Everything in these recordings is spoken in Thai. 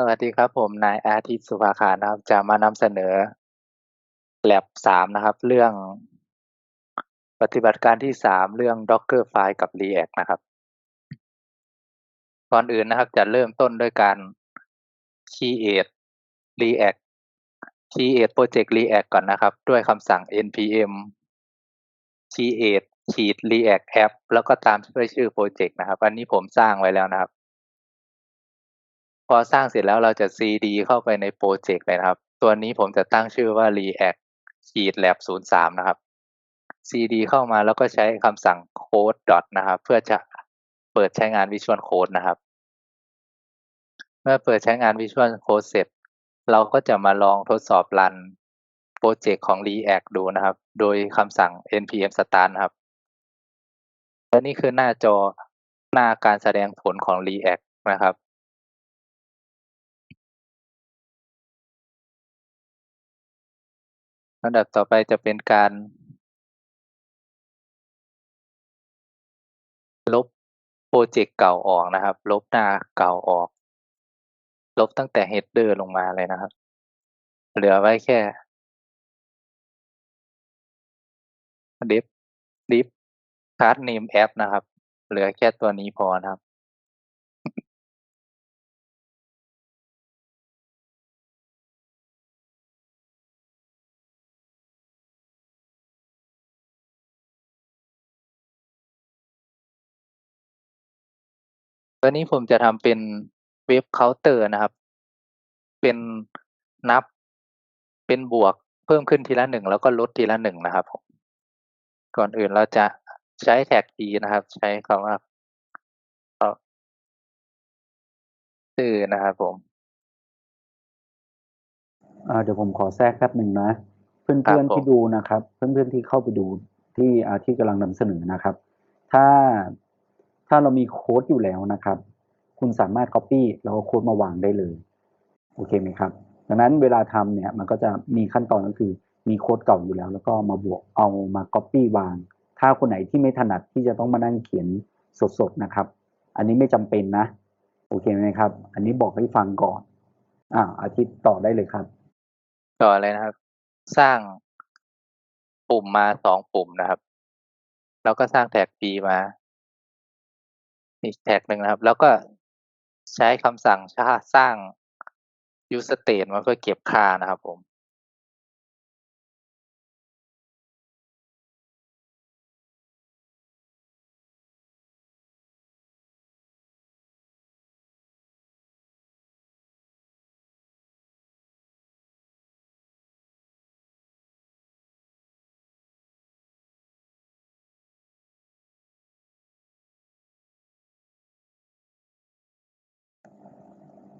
สวัสดีครับผมนายอาทิตย์สุภาคารนะครับ จะมานำเสนอ lab 3นะครับ เรื่องปฏิบัติการที่3เรื่อง Dockerfile กับ React นะครับ ก่อนอื่นนะครับจะเริ่มต้นด้วยการ create React create project React ก่อนนะครับ ด้วยคำสั่ง npm create ขีด React app แล้วก็ตามด้วยชื่อโปรเจกต์นะครับ อันนี้ผมสร้างไว้แล้วนะครับ พอสร้างเสร็จแล้วเราจะ cd เข้าไปในโปรเจกต์เลยนะครับ ตัวนี้ผมจะตั้งชื่อว่า react ขีด lab 03 นะครับ cd เข้ามาแล้วก็ใช้คำสั่ง code dot นะครับ เพื่อจะเปิดใช้งาน Visual Code นะครับ เมื่อเปิดใช้งาน Visual Code เสร็จ เราก็จะมาลองทดสอบรันโปรเจกต์ของ React ดูนะครับ โดยคำสั่ง npm start นะครับ และนี่คือหน้าจอหน้าการแสดงผลของ React นะครับ ลำดับต่อไปจะเป็นการ ลบโปรเจกต์เก่าออกนะครับ ลบหน้าเก่าออก ลบตั้งแต่ header ลงมาเลยนะครับ เหลือไว้แค่ div div class name app นะครับ เหลือแค่ตัวนี้พอนะครับ ตัวนี้ผมจะทำเป็นเว็บเคาน์เตอร์นะครับ เป็นนับ เป็นบวกเพิ่มขึ้นทีละหนึ่งแล้วก็ลดทีละหนึ่งนะครับผมก่อนอื่นเราจะใช้แท็ก t นะครับ ใช้คำว่าชื่อนะครับผมอ่าเดี๋ยวผมขอแทรกแป๊บหนึ่งนะ เพื่ครัอนบๆผมที่ดูนะครับ เพื่อนๆที่เข้าไปดูที่อ่าที่กำลังนำเสนอนะครับ ถ้า ถ้าเรามีโค้ดอยู่แล้วนะครับ คุณสามารถ Copy แล้วก็โค้ดมาวางได้เลย โอเคไหมครับ ดังนั้นเวลาทำเนี่ยมันก็จะมีขั้นตอนก็คือมีโค้ดเก่าอยู่แล้ว แล้วก็มาบวกเอามา Copy วาง ถ้าคนไหนที่ไม่ถนัดที่จะต้องมานั่งเขียนสดๆนะครับ อันนี้ไม่จำเป็นนะ โอเคไหมครับ อันนี้บอกให้ฟังก่อน อ่าอาทิตย์ต่อได้เลยครับ ต่อเลยนะครับ สร้างปุ่มมาสองปุ่มนะครับ แล้วก็สร้างแท็ก p มา อีกแท็กหนึ่งนะครับ แล้วก็ใช้คำสั่งชาสร้าง use state มาเพื่อเก็บค่านะครับผม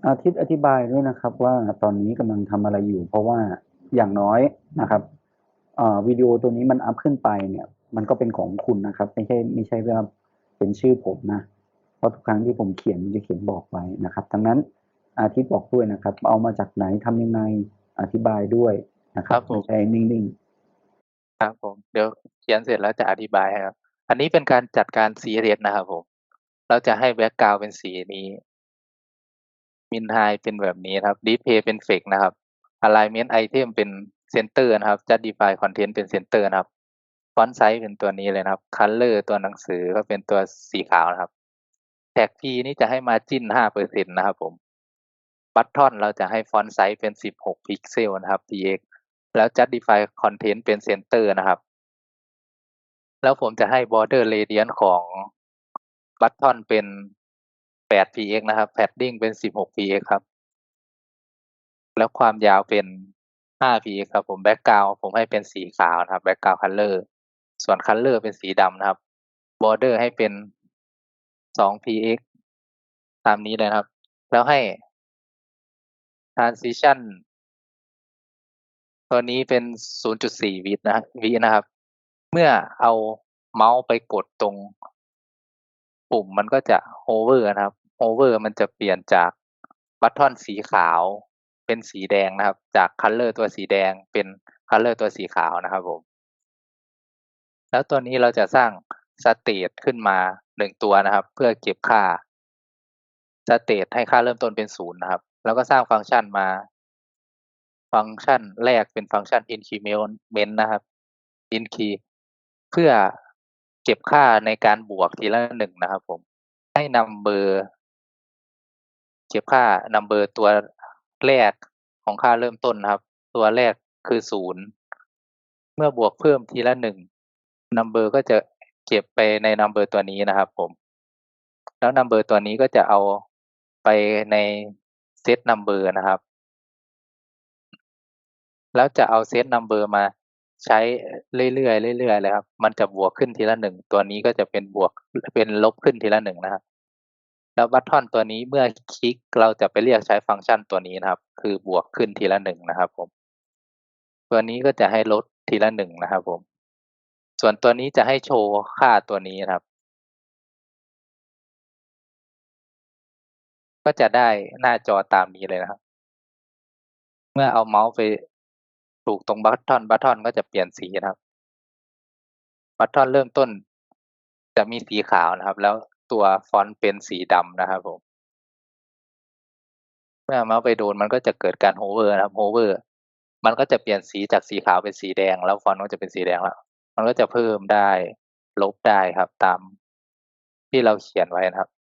อาทิตย์อธิบายด้วยนะครับ ว่าตอนนี้กำลังทำอะไรอยู่ เพราะว่าอย่างน้อยนะครับเอ่อวิดีโอตัวนี้มันอัพขึ้นไปเนี่ย มันก็เป็นของคุณนะครับ ไม่ใช่ไม่ใช่ว่าเป็นชื่อผมนะเพราะทุกครั้งที่ผมเขียนมันจะเขียนบอกไว้นะครับดังนั้นอาทิตย์บอกด้วยนะครับ เอามาจากไหนทำยังไงอธิบายด้วยนะครัครับบผมไม่ใช่นิ่งครับผมเดี๋ยวเขียนเสร็จแล้วจะอธิบายให้ครับ อันนี้เป็นการจัดการสีเรียนนะครับผมเราจะให้แบ็กกราวเป็นสีนี้ มินไฮเป็นแบบนี้ครับ display เป็นเฟกนะครับ alignment item เป็น center นะครับ justify content เป็น center นะครับ font size เป็นตัวนี้เลยนะครับ color ตัวหนังสือก็เป็นตัวสีขาวนะครับ tag p นี่จะให้ margin 5%นตนะครับผม button เราจะให้ font size เป็น16พิกเซลนะครับ px แล้ว justify content เป็น center นะครับ แล้วผมจะให้ border radius ของ button เป็น 8 px นะครับ padding เป็น 16 px ครับ แล้วความยาวเป็น 5 px ครับ ผม background ผมให้เป็นสีขาวนะครับ background color ส่วน color เป็นสีดำนะครับ border ให้เป็น 2 px ตามนี้เลยนะครับ แล้วให้ transition ตัวนี้เป็น 0.4 วินะวินะครับ เมื่อเอาเมาส์ไปกดตรง ปุ่มมันก็จะ hover นะครับ hover มันจะเปลี่ยนจากบัตทอนสีขาวเป็นสีแดงนะครับ จาก color ตัวสีแดงเป็น color ตัวสีขาวนะครับผม แล้วตัวนี้เราจะสร้าง state ขึ้นมาหนึ่งตัวนะครับ เพื่อเก็บค่า state ให้ค่าเริ่มต้นเป็นศูนย์นะครับ แล้วก็สร้างฟังก์ชันมา ฟังก์ชันแรกเป็นฟังก์ชัน increment นะครับ increment เพื่อ เก็บค่าในการบวกทีละหนึ่งนะครับ ผม ให้ number เก็บค่า number ตัวแรกของค่าเริ่มต้นนะครับ ตัวแรกคือศูนย์เมื่อบวกเพิ่มทีละหนึ่ง number ก็จะเก็บไปใน number ตัวนี้นะครับ ผม แล้ว number ตัวนี้ก็จะเอาไปใน set number นะครับ แล้วจะเอา set number มา ใช้เรื่อยๆเรื่อยๆเลยครับ มันจะบวกขึ้นทีละหนึ่งตัวนี้ก็จะเป็นบวกเป็นลบขึ้นทีละหนึ่งนะครับ แล้วบัตทอนตัวนี้เมื่อคลิกเราจะไปเรียกใช้ฟังก์ชันตัวนี้นะครับ คือบวกขึ้นทีละหนึ่งนะครับ ผม ตัวนี้ก็จะให้ลดทีละหนึ่งนะครับ ผม ส่วนตัวนี้จะให้โชว์ค่าตัวนี้นะครับ ก็จะได้หน้าจอตามนี้เลยนะครับ เมื่อเอาเมาส์ไป ถูกตรงบัตทอนบัตทอนก็จะเปลี่ยนสีนะครับบัตทอนเริ่มต้น จะมีสีขาวนะครับ แล้วตัวฟอนต์เป็นสีดำนะครับผมเมื่อมาไปโดนมันก็จะเกิดการโฮเวอร์นะครับโฮเวอร์มันก็จะเปลี่ยนสีจากสีขาวเป็นสีแดง แล้วฟอนต์ก็จะเป็นสีแดงแล้ว มันก็จะเพิ่มได้ลบได้ครับ ตามที่เราเขียนไว้นะครับ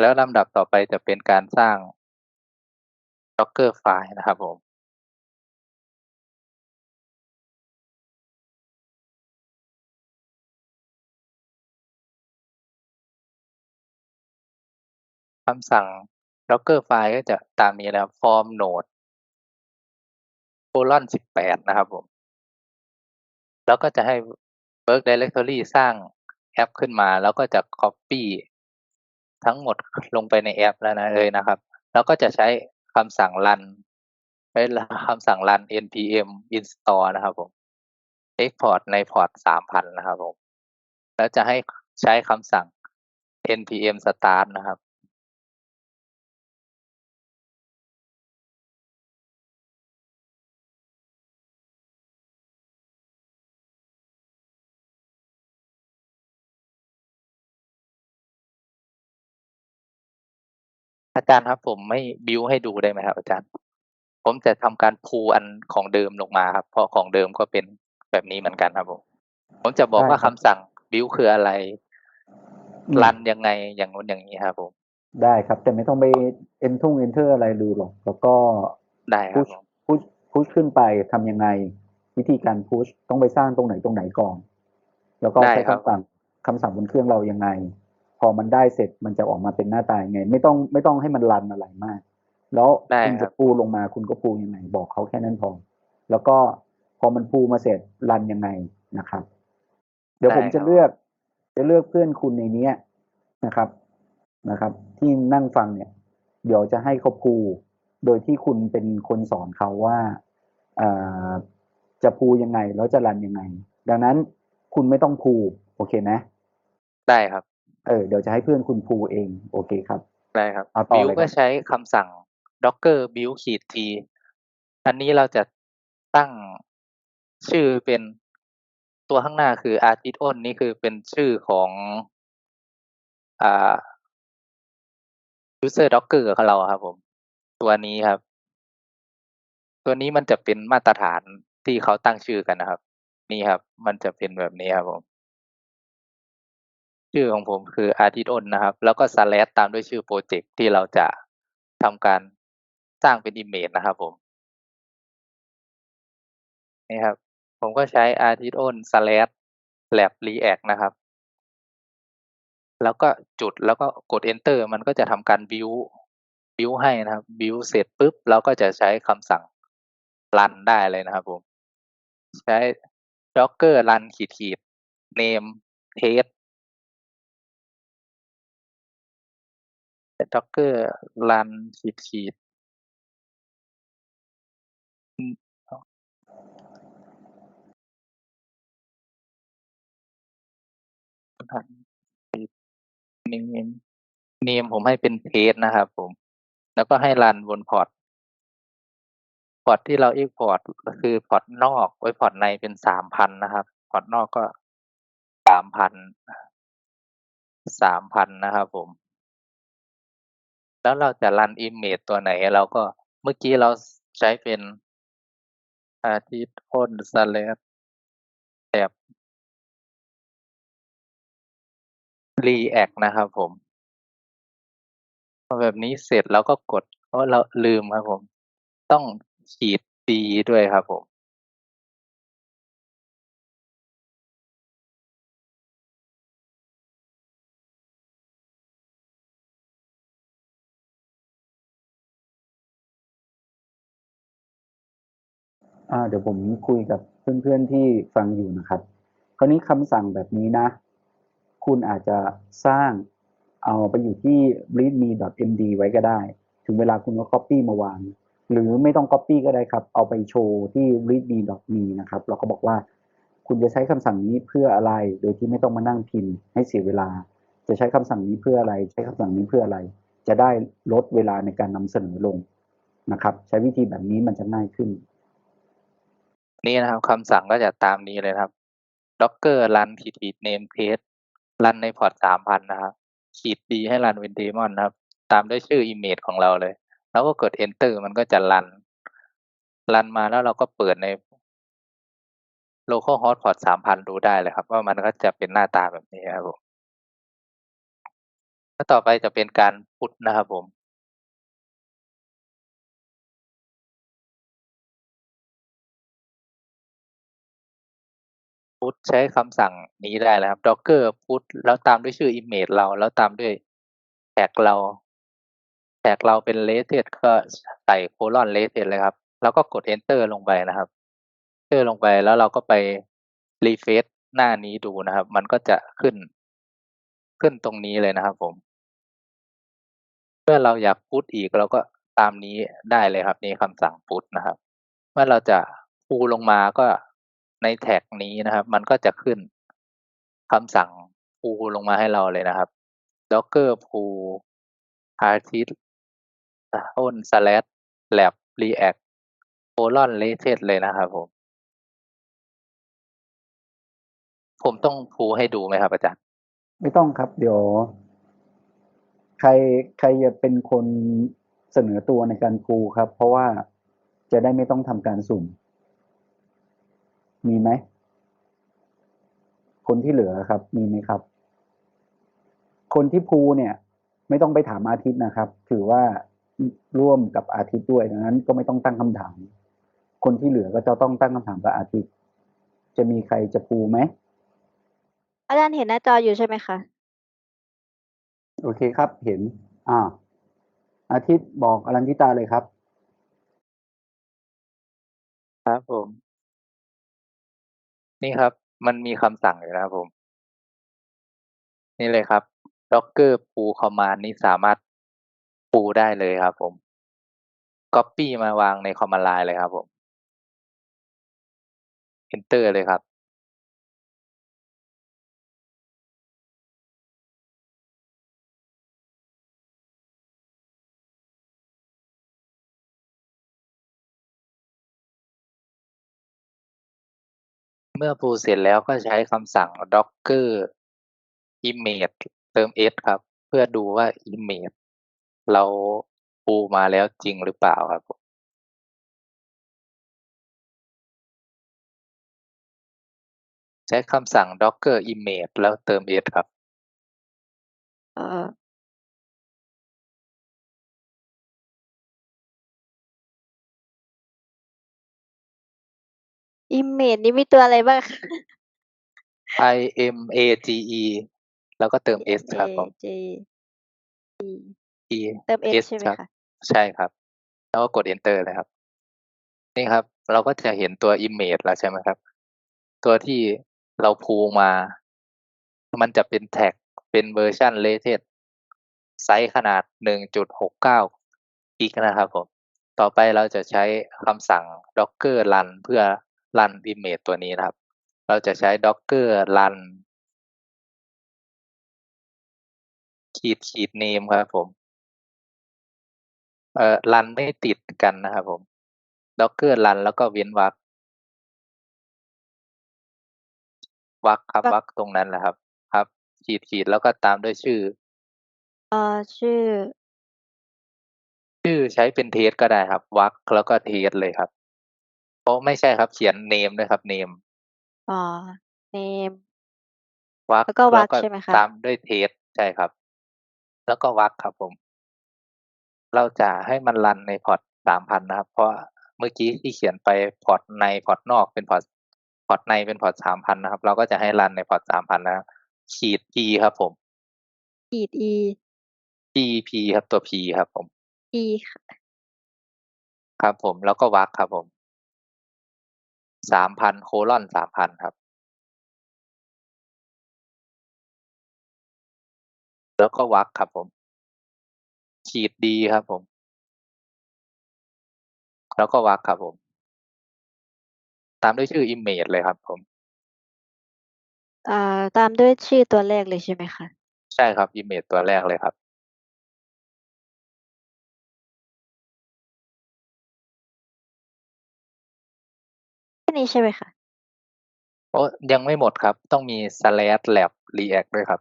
แล้วลำดับต่อไปจะเป็นการสร้าง Docker ไฟล์นะครับผม คำสั่ง Docker ไฟล์ก็จะตามนี้นะครับ form node colon 18 นะครับผม แล้วก็จะให้ work directory สร้างแอปขึ้นมา แล้วก็จะ copy ทั้งหมดลงไปในแอปแล้วนะเลยนะครับ แล้วก็จะใช้คำสั่ง run ใช้คำสั่ง run npm install นะครับผม export ในพอร์ต3,000 นะครับผม แล้วจะให้ใช้คำสั่ง npm start นะครับ อาจารย์ครับ ผมไม่บิวให้ดูได้ไหมครับ อาจารย์ ผมจะทำการพูอันของเดิมลงมาครับ เพราะของเดิมก็เป็นแบบนี้เหมือนกันครับผมผมจะบอกว่าคำสั่งบิวคืออะไรอืมรันยังไงอย่างนู้นอย่างนี้ครับผม ได้ครับ แต่ไม่ต้องไป enter enter อะไรดูหรอก แล้วก็ได้ครับ push ผม push push ขึ้นไปทำยังไง วิธีการ push ต้องไปสร้างตรงไหนตรงไหนก่อน แล้วก็ได้ใช้ครับคำสั่งคำสั่งบนเครื่องเรายังไง พอมันได้เสร็จมันจะออกมาเป็นหน้าตายังไง ไม่ต้องไม่ต้องให้มันรันอะไรมาก แล้วได้คุณครัจะบปูลงมาคุณก็ปูยังไง บอกเขาแค่นั้นพอ แล้วก็พอมันปูมาเสร็จรันยังไงนะครับ เดี๋ยวผมจะเลือก จะเลือกเพื่อนคุณในเนี้ยนะครับนะครับ ที่นั่งฟังเนี่ย เดี๋ยวจะให้เขาพูโดยที่คุณเป็นคนสอนเขาว่าเอ่อจะพูยังไงแล้วจะรันยังไง ดังนั้นคุณไม่ต้องพูโอเคไหมได้ครับ เออเดี๋ยวจะให้เพื่อนคุณพูเอง โอเคครับได้ครับเอาต่อบิวเลยครับก็ใช้คำสั่ง docker build ขีด t อันนี้เราจะตั้งชื่อเป็นตัวข้างหน้าคือ artist on นี่คือเป็นชื่อของอ่า user docker ของเราครับผม ตัวนี้ครับ ตัวนี้มันจะเป็นมาตรฐานที่เขาตั้งชื่อกันนะครับ นี่ครับ มันจะเป็นแบบนี้ครับผม ชื่อของผมคือ artist on นนะครับ แล้วก็ slash ตามด้วยชื่อโปรเจกต์ที่เราจะทำการสร้างเป็น image นะครับผมนี่ครับ ผมก็ใช้ artist on slash lab react นะครับ แล้วก็จุดแล้วก็กด enter มันก็จะทำการ build build ให้นะครับ build เสร็จปุ๊บเราก็จะใช้คำสั่ง run ได้เลยนะครับผม ใช้ docker run ขีดขีด name test docker run ขีดขีดอืมเนมเนมผมให้เป็นเพจนะครับผม แล้วก็ให้รันบนพอร์ต พอร์ตที่เราเอ็กพอร์ตก็คือพอร์ตนอก ไว้พอร์ตในเป็นสามพันนะครับ พอร์ตนอกก็สามพัน สามพันนะครับผม แล้วเราจะรัน image ตัวไหน เราก็เมื่อกี้เราใช้เป็นอาทิตย์พ่นสแลดแถบ react นะครับผมพอแบบนี้เสร็จเราก็กดเพราะเราลืมครับผม ต้องขีด D ด้วยครับผม เดี๋ยวผมคุยกับเพื่อนๆที่ฟังอยู่นะครับ คราวนี้คำสั่งแบบนี้นะ คุณอาจจะสร้างเอาไปอยู่ที่ readme.md ไว้ก็ได้ ถึงเวลาคุณก็ copy มาวาง หรือไม่ต้อง copy ก็ได้ครับ เอาไปโชว์ที่ readme.me นะครับ แล้วก็บอกว่า คุณจะใช้คำสั่งนี้เพื่ออะไร โดยที่ไม่ต้องมานั่งพิมพ์ให้เสียเวลา จะใช้คำสั่งนี้เพื่ออะไร ใช้คำสั่งนี้เพื่ออะไร จะได้ลดเวลาในการนำเสนอลงนะครับ ใช้วิธีแบบนี้มันจะง่ายขึ้น นี่นะครับคำสั่งก็จะตามนี้เลยครับ docker run ขีดขีด name page รันในพอร์ตสามพันนะครับ ขีด d ให้รันเป็น daemon นะครับ ตามด้วยชื่อ image ของเราเลย แล้วก็กด enter มันก็จะรันรันมาแล้วเราก็เปิดใน local host port สามพันดูได้เลยครับ ว่ามันก็จะเป็นหน้าตาแบบนี้ครับผมแล้วต่อไปจะเป็นการพุทนะครับผม พุทใช้คำสั่งนี้ได้เลยครับ docker พุทแล้วตามด้วยชื่อ image เรา แล้วตามด้วยแท็กเรา แท็กเราเป็น related ก็ใส่โคลอน related เลยครับ แล้วก็กด enter ลงไปนะครับ enter ลงไปแล้วเราก็ไป refresh หน้านี้ดูนะครับ มันก็จะขึ้น ขึ้นตรงนี้เลยนะครับผมเมื่อเราอยากพุทอีกเราก็ตามนี้ได้เลยครับนี่คำสั่งพุทนะครับ เมื่อเราจะพูลงมาก็ ในแท็กนี้นะครับ มันก็จะขึ้นคำสั่งพูลงมาให้เราเลยนะครับ docker pull artist on slash lab react colon related เลยนะครับผม ผมต้องพูให้ดูไหมครับอาจารย์ ไม่ต้องครับ เดี๋ยว ใครใครจะเป็นคนเสนอตัวในการปูครับ เพราะว่าจะได้ไม่ต้องทำการสุ่ม มีไหม คนที่เหลือครับ มีไหมครับ คนที่พูเนี่ย ไม่ต้องไปถามอาทิตย์นะครับ ถือว่าร่วมกับอาทิตย์ด้วยดังนั้นก็ไม่ต้องตั้งคำถาม คนที่เหลือก็จะต้องตั้งคำถามกับอาทิตย์ จะมีใครจะปูไหมอาจารย์เห็นหน้าจออยู่ใช่ไหมคะโอเคครับ เห็น อ่า อาทิตย์บอกอรันทิตาเลยครับ ครับผม นี่ครับ มันมีคำสั่งอยู่นะครับผม นี่เลยครับ docker pull command นี้สามารถปูได้เลยครับผม copy มาวางใน command line เลยครับผม enter เลยครับ เมื่อปูเสร็จแล้วก็ใช้คำสั่ง docker image เติม s ครับ เพื่อดูว่า image เราปูมาแล้วจริงหรือเปล่าครับใช้คำสั่ง docker image แล้วเติม s ครับ อ่ออิมเมจนี้มีตัวอะไรบ้างคะ i m a g e แล้วก็เติม s ครับผม J E e เติม S S ใช่ไหมครับคะใช่ครับ แล้วก็กด enter เลยครับ นี่ครับ เราก็จะเห็นตัว image แล้วใช่ไหมครับ ตัวที่เราพูมา มันจะเป็นแท็กเป็นเวอร์ชัน rated ไซส์ขนาด 1.69กิกนะครับผม ต่อไปเราจะใช้คำสั่ง docker run เพื่อ run image ตัวนี้นะครับ เราจะใช้ docker run ขีดขีด name ครับผม เอ่อรันไม่ติดกันนะครับผม docker run แล้วก็เว้นวรรควรรคครับวรรควรรคตรงนั้นแหละครับ ครับ ขีดขีดแล้วก็ตามด้วยชื่อ เอ่อ ชื่อ ชื่อใช้เป็นเทสก็ได้ครับวรรคแล้วก็เทสเลยครับ โอ้ไม่ใช่ครับ เขียนเนมด้วยครับเนมอ่า name วรรคแล้วก็วรรคใช่ไหมคะตามด้วยเทสใช่ครับ แล้วก็วรรคครับผม เราจะให้มันรันในพอร์ตสามพันนะครับ เพราะเมื่อกี้ที่เขียนไปพอร์ตในพอร์ตนอกเป็นพอร์ตพอร์ตในเป็นพอร์ตสามพันนะครับ เราก็จะให้รันในพอร์ตสามพันนะครับขีด p ครับผม ขีด e p p ครับตัว p ครับผม e ค่ะครับผมแล้วก็วรรคครับผม สามพันโคลอนสามพันครับ แล้วก็วรรคครับผม ขีดดีครับผม แล้วก็วรรคครับผม ตามด้วยชื่อ image เลยครับผมอ่าตามด้วยชื่อตัวแรกเลยใช่ไหมคะ ใช่ครับ image ตัวแรกเลยครับ แค่นี้ใช่ไหมคะโอ้ยังไม่หมดครับ ต้องมี slash lab react ด้วยครับ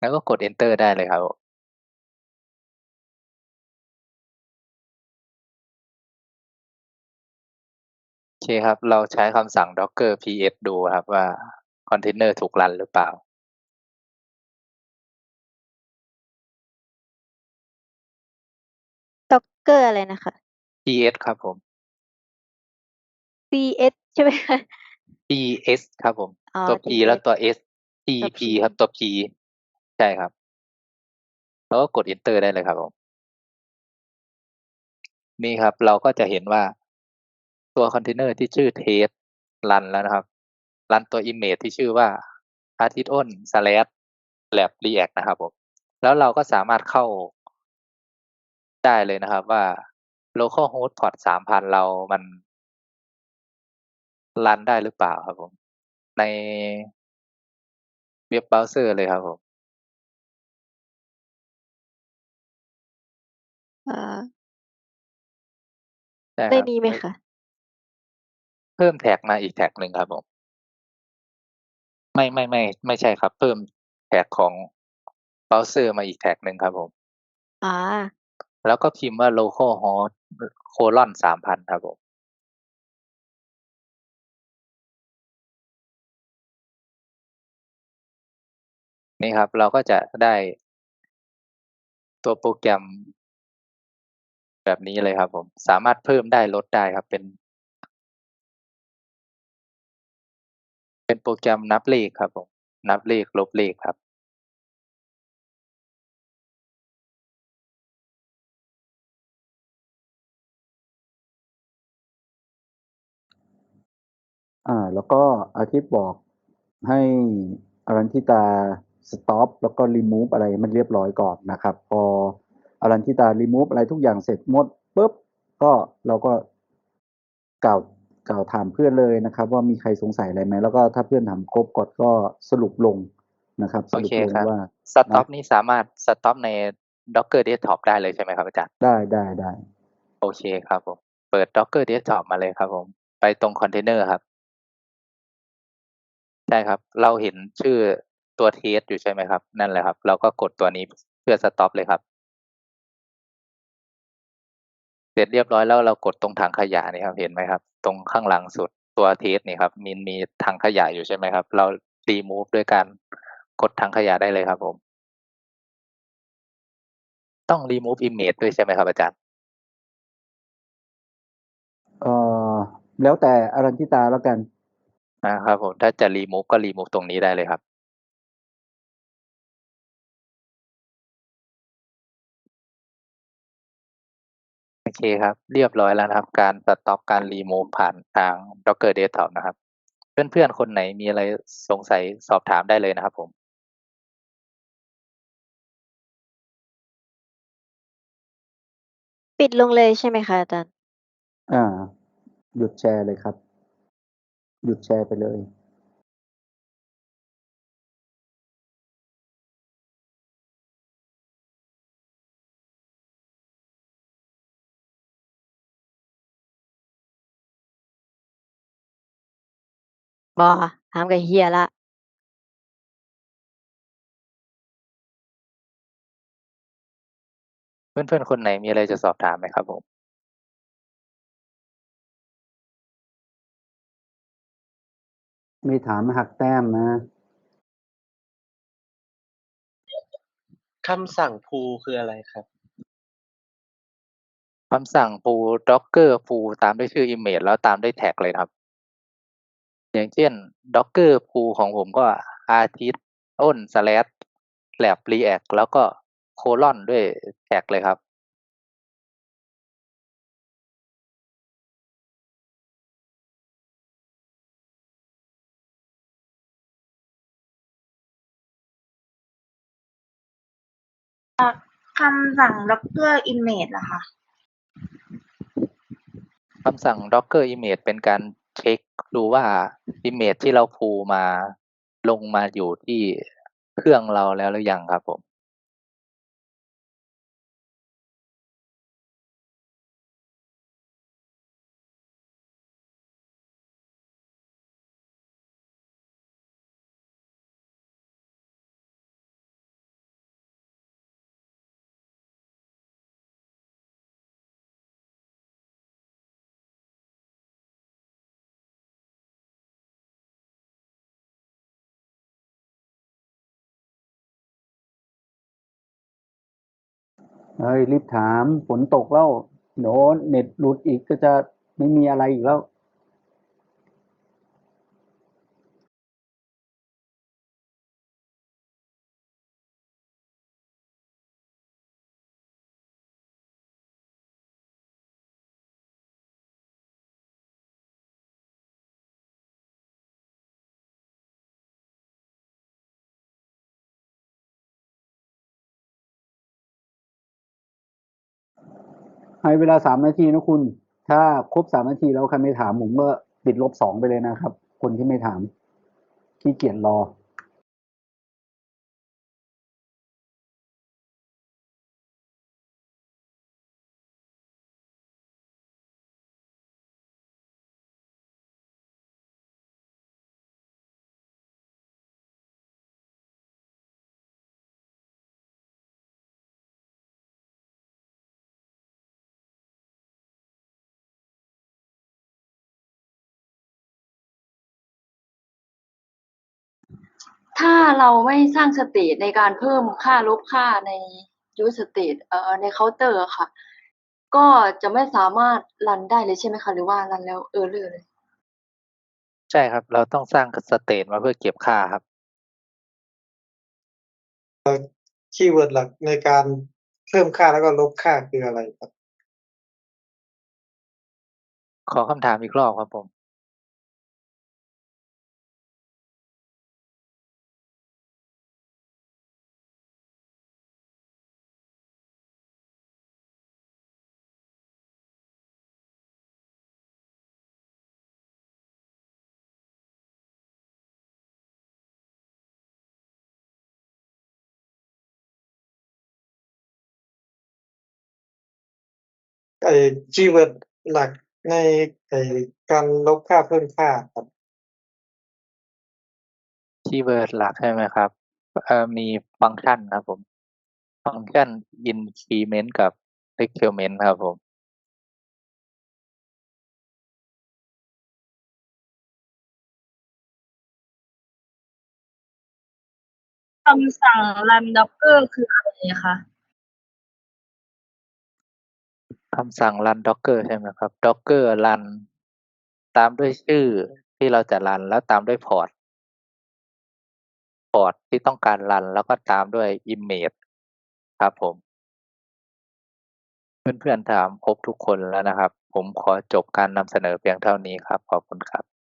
แล้วก็กด enter ได้เลยครับโอเคครับ เราใช้คำสั่ง docker ps ดูครับว่าคอนเทนเนอร์ถูกรันหรือเปล่า docker อะไรนะคะ ps ครับผม ps ใช่ไหม คะ ps ครับผม อ๋อ ตัว p แล้ว ps ตัว s ตัว tp p ครับ ตัว p ใช่ครับ แล้วก็กด enter ได้เลยครับผม นี่ครับ เราก็จะเห็นว่า ตัวคอนเทนเนอร์ที่ชื่อ test รันแล้วนะครับ รันตัว image ที่ชื่อว่า artist on slash lab react นะครับผม แล้วเราก็สามารถเข้า ได้เลยนะครับว่า localhost port สามพันเรามันรันได้หรือเปล่าครับผม ในเว็บเบราว์เซอร์เลยครับผมอ่าใช่คได้รับนี้ไหมคะ เพิ่มแท็กมาอีกแท็กหนึ่งครับผม ไม่ไม่ไม่ไม่ใช่ครับ เพิ่มแท็กของเบราว์เซอร์มาอีกแท็กหนึ่งครับผม อ่า แล้วก็พิมพ์ว่า localhost colon สามพันครับผมนี่ครับ เราก็จะได้ตัวโปรแกรมแบบนี้เลยครับผม สามารถเพิ่มได้ลดได้ครับ เป็น เป็นโปรแกรมนับเลขครับผม นับเลขลบเลขครับ อ่า แล้วก็อาทิตย์บอกให้อารันทิตาสต็อปแล้วก็รีมูฟอะไรมันเรียบร้อยก่อนนะครับ พออารันทิตารีมูฟอะไรทุกอย่างเสร็จหมดปุ๊บก็เราก็กล่าวกล่าวถามเพื่อนเลยนะครับ ว่ามีใครสงสัยอะไรไหมแล้วก็ถ้าเพื่อนถามครบกดก็สรุปลงนะครับสโอรุปเคลงครับว่าสต็อปนี่สามารถสต็อปใน Docker Desktop ได้เลยใช่ไหมครับอาจารย์ได้ได้ได้โอเคครับผมเปิด Docker Desktop มาเลยครับผม ไปตรงคอนเทนเนอร์ครับ ใช่ครับ เราเห็นชื่อตัวเทสอยู่ใช่ไหมครับ นั่นแหละครับ เราก็กดตัวนี้เพื่อสต็อปเลยครับ เสร็จเรียบร้อยแล้วเรากดตรงถังขยะนี่ครับ เห็นไหมครับ ตรงข้างหลังสุดตัวเทสนี่ครับมีมีถังขยะอยู่ใช่ไหมครับ เรารีมูฟด้วยการกดถังขยะได้เลยครับ ผม ต้องรีมูฟอิมเมจด้วยใช่ไหมครับอาจารย์เอ่อแล้วแต่อรันทิตาแล้วกัน นะครับผมถ้าจะรีมูฟก็รีมูฟตรงนี้ได้เลยครับโอเคครับ เรียบร้อยแล้วนะครับ การสต็อปการรีมูฟผ่านทาง Docker Desktop นะครับ เพื่อนๆ คนไหนมีอะไรสงสัยสอบถามได้เลยนะครับผมปิดลงเลยใช่ไหมคะอาจารย์ อ่า หยุดแชร์เลยครับ หยุดแชร์ไปเลยบ่ ถามก็เฮียละเพื่อน ๆ คนไหนมีอะไรจะสอบถามไหมครับผม ไม่ถามหักแต้มนะ คำสั่ง pull คืออะไรครับ?คำสั่ง pull docker pull ตามด้วยชื่อ image แล้วตามด้วยแท็กเลยครับ อย่างเช่น docker pull ของผมก็ artist อ้น slash lab react แล้วก็โคลอนด้วยแท็กเลยครับ คำสั่ง docker image ล่ะคะ?คำสั่ง docker image เป็นการเช็คดูว่า image ที่เรา pull มาลงมาอยู่ที่เครื่องเราแล้วหรือยังครับผม เฮ้ยรีบถามฝนตกแล้วโนเน็ตหลุดอีกก็จะไม่มีอะไรอีกแล้ว ให้เวลาสามนาทีนะคุณ ถ้าครบสามนาทีแล้วใครไม่ถามผมก็ติดลบสองไปเลยนะครับ คนที่ไม่ถามขี้เกียจรอ ถ้าเราไม่สร้างสเตตในการเพิ่มค่าลบค่าใน use state เอ่อในเคาน์เตอร์อะค่ะ ก็จะไม่สามารถรันได้เลยใช่ไหมคะ?หรือว่ารันแล้ว error เลย?ใช่ครับ เราต้องสร้างสเตตมาเพื่อเก็บค่าครับเอ่อคีย์เวิร์ดหลักในการเพิ่มค่าแล้วก็ลบค่าคืออะไรครับ?ขอคำถามอีกรอบครับผม ไอ้คีย์เวิร์ดหลักในไอ้การลบค่าเพิ่มค่าครับ คีย์เวิร์ดหลักใช่ไหมครับ?เอ่อมีฟังก์ชันครับผม ฟังก์ชัน increment กับ decrement ครับผม คำสั่ง run docker คืออะไรคะ? คำสั่ง run docker ใช่ไหมครับ? docker run ตามด้วยชื่อที่เราจะ run แล้วตามด้วยพอร์ต พอร์ตที่ต้องการ run แล้วก็ตามด้วย image ครับผม เพื่อนๆถามครบทุกคนแล้วนะครับ ผมขอจบการนำเสนอเพียงเท่านี้ครับ ขอบคุณครับ